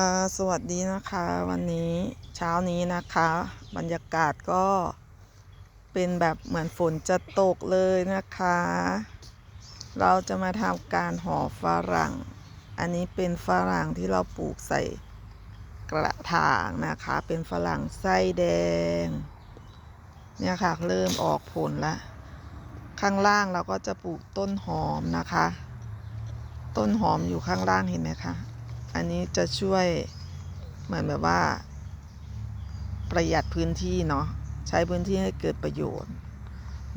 ค่ะสวัสดีนะคะ วันนี้เช้านี้นะคะ บรรยากาศก็เป็นแบบเหมือนฝนจะตกเลยนะคะ เราจะมาทำการห่อฝรั่ง อันนี้เป็นฝรั่งที่เราปลูกใส่กระถางนะคะ เป็นฝรั่งไส้แดง เนี่ยค่ะเริ่มออกผลแล้วข้างล่างเราก็จะปลูกต้นหอมนะคะ ต้นหอมอยู่ข้างล่างเห็นไหมคะ อันนี้จะช่วยเหมือนแบบว่า ประหยัดพื้นที่เนาะใช้พื้นที่ให้เกิดประโยชน์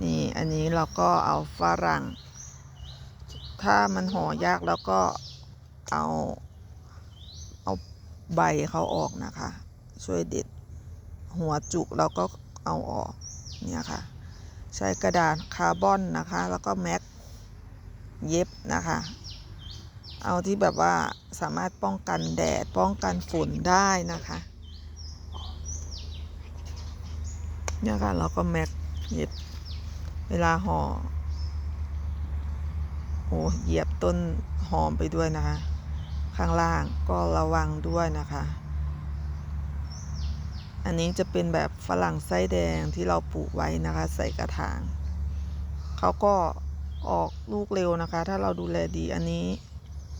นี่อันนี้เราก็เอาฝรั่ง ถ้ามันห่อยากแล้วก็เอาเอาใบเขาออกนะคะ ช่วยเด็ดหัวจุกเราก็เอาออกเนี่ยค่ะ ใช้กระดาษคาร์บอนนะคะ แล้วก็แม็กเย็บนะคะ เอาที่แบบว่าสามารถป้องกันแดดป้องกันฝนได้นะคะเนี่ยค่ะเราก็แม็กเย็บเวลาห่อโอ้เหยียบต้นหอมไปด้วยนะคะ ข้างล่างก็ระวังด้วยนะคะ อันนี้จะเป็นแบบฝรั่งไส้แดงที่เราปลูกไว้นะคะ ใส่กระถางเขาก็ออกลูกเร็วนะคะ ถ้าเราดูแลดีอันนี้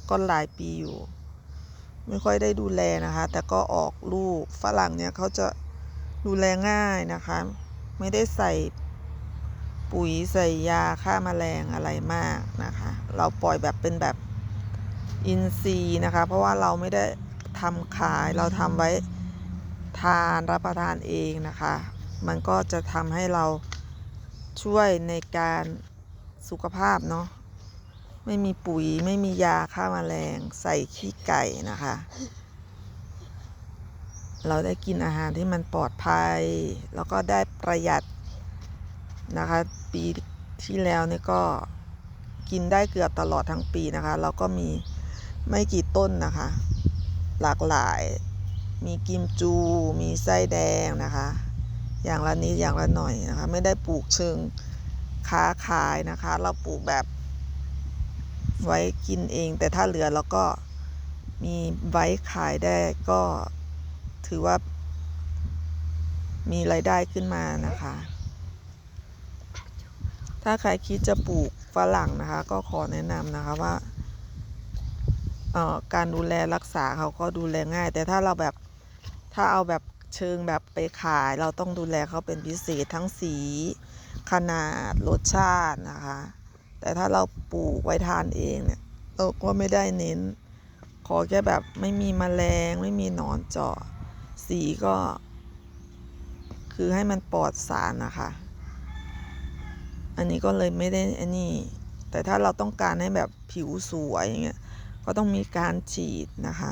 ก็หลายปีอยู่ ไม่ค่อยได้ดูแลนะคะ แต่ก็ออกลูกฝรั่งเนี่ยเขาจะดูแลง่ายนะคะ ไม่ได้ใส่ปุ๋ยใส่ยาฆ่าแมลงอะไรมากนะคะ เราปล่อยแบบเป็นแบบอินทรีย์นะคะ เพราะว่าเราไม่ได้ทำขายเราทำไว้ทานรับประทานเองนะคะ มันก็จะทำให้เราช่วยในการสุขภาพเนาะ ไม่มีปุ๋ยไม่มียาฆ่ามาแมลงใส่ขี้ไก่นะคะ เราได้กินอาหารที่มันปลอดภัย แล้วก็ได้ประหยัดนะคะ ปีที่แล้วนี่ก็กินได้เกือบตลอดทั้งปีนะคะ แล้วก็มีไม่กี่ต้นนะคะ หลากหลาย มีกิมจู มีไส้แดงนะคะ อย่างละนิดอย่างละหน่อยนะคะ ไม่ได้ปลูกเชิงค้าขายนะคะ เราปลูกแบบ ไว้กินเอง แต่ถ้าเหลือเราก็มีไว้ขายได้ก็ถือว่า มีรายได้ขึ้นมานะคะ ถ้าใครคิดจะปลูกฝรั่งนะคะ ก็ขอแนะนำนะคะว่าออการดูแลรักษาเขาก็ดูแลง่าย แต่ถ้าเราแบบถ้าเอาแบบเชิงแบบไปขายเราต้องดูแลเขาเป็นพิเศษทั้งสีขนาดรสชาตินะคะ แต่ถ้าเราปลูกไว้ทานเองเนี่ยเราก็ไม่ได้เน้น ขอแค่แบบไม่มีแมลง ไม่มีหนอนเจาะ สีก็ คือให้มันปลอดสารนะคะ อันนี้ก็เลยไม่ได้อันนี้ แต่ถ้าเราต้องการให้แบบผิวสวยอย่างเงี้ยก็ต้องมีการฉีดนะคะ